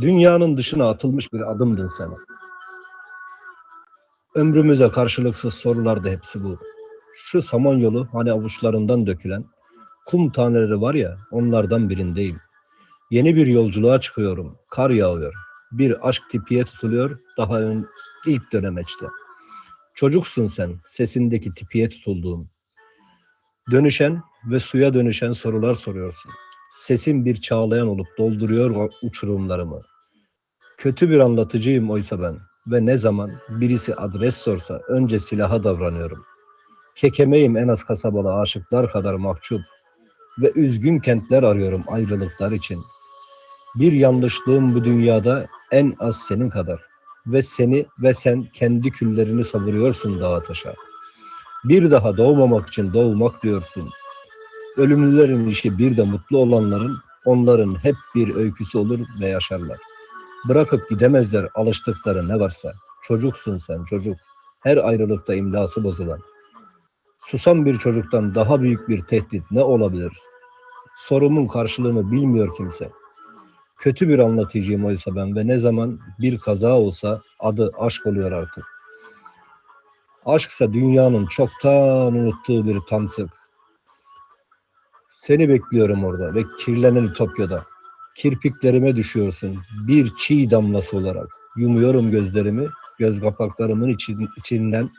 Dünyanın dışına atılmış bir adımdın sen. Ömrümüze karşılıksız sorulardı hepsi bu. Şu samanyolu hani avuçlarından dökülen kum taneleri var ya onlardan birindeyim. Yeni bir yolculuğa çıkıyorum. Kar yağıyor. Bir aşk tipiye tutuluyor daha ön, ilk dönemeçte. Çocuksun sen sesindeki tipiye tutulduğum. Dönüşen ve suya dönüşen sorular soruyorsun. Sesin bir çağlayan olup dolduruyor uçurumlarımı. Kötü bir anlatıcıyım oysa ben ve ne zaman birisi adres sorsa önce silaha davranıyorum. Kekemeyim en az kasabalı aşıklar kadar mahcup ve üzgün kentler arıyorum ayrılıklar için. Bir yanlışlığım bu dünyada en az senin kadar ve seni ve sen kendi küllerini savuruyorsun dağa taşa. Bir daha doğmamak için doğmak diyorsun. Ölümlülerin işi bir de mutlu olanların, onların hep bir öyküsü olur ve yaşarlar. Bırakıp gidemezler alıştıkları ne varsa. Çocuksun sen çocuk. Her ayrılıkta imlası bozulan. Susan bir çocuktan daha büyük bir tehdit ne olabilir? Sorumun karşılığını bilmiyor kimse. Kötü bir anlatıcıyım oysa ben ve ne zaman bir kaza olsa adı aşk oluyor artık. Aşksa dünyanın çoktan unuttuğu bir tamsık. Seni bekliyorum orada ve kirlenen Ütopya'da. Kirpiklerime düşüyorsun bir çiğ damlası olarak. Yumuyorum gözlerimi, göz kapaklarımın için, içinden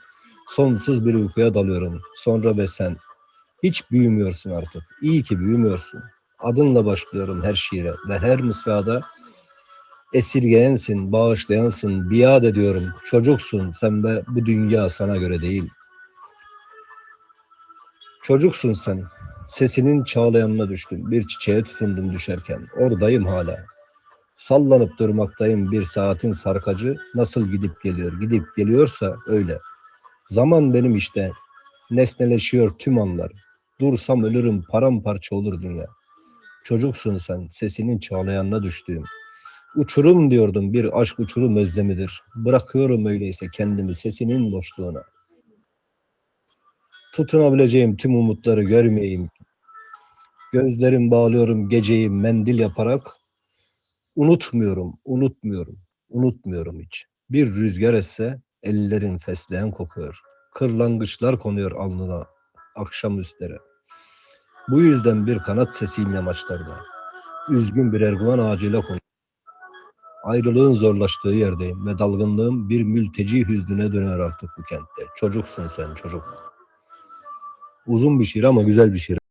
sonsuz bir uykuya dalıyorum. Sonra ve sen. Hiç büyümüyorsun artık. İyi ki büyümüyorsun. Adınla başlıyorum her şiire ve her mısrada esirgeyensin, bağışlayansın, biat ediyorum. Çocuksun sen ve bu dünya sana göre değil. Çocuksun sen. Sesinin çağlayanına düştüm. Bir çiçeğe tutundum düşerken. Oradayım hala. Sallanıp durmaktayım bir saatin sarkacı. Nasıl gidip geliyor? Gidip geliyorsa öyle. Zaman benim işte. Nesneleşiyor tüm anlar. Dursam ölürüm paramparça olur dünya. Çocuksun sen. Sesinin çağlayanına düştüğüm. Uçurum diyordum bir aşk uçurum özlemidir. Bırakıyorum öyleyse kendimi sesinin boşluğuna. Tutunabileceğim tüm umutları görmeyeyim. Gözlerim bağlıyorum geceyi mendil yaparak. Unutmuyorum, unutmuyorum, unutmuyorum hiç. Bir rüzgar esse ellerin fesleğen kokuyor. Kırlangıçlar konuyor alnına akşam üstlere. Bu yüzden bir kanat sesiyim yamaçlarda. Üzgün bir erguvan ağacıyla konuyor. Ayrılığın zorlaştığı yerdeyim ve dalgınlığım bir mülteci hüznüne döner artık bu kentte. Çocuksun sen çocuk. Uzun bir şiir ama güzel bir şiir.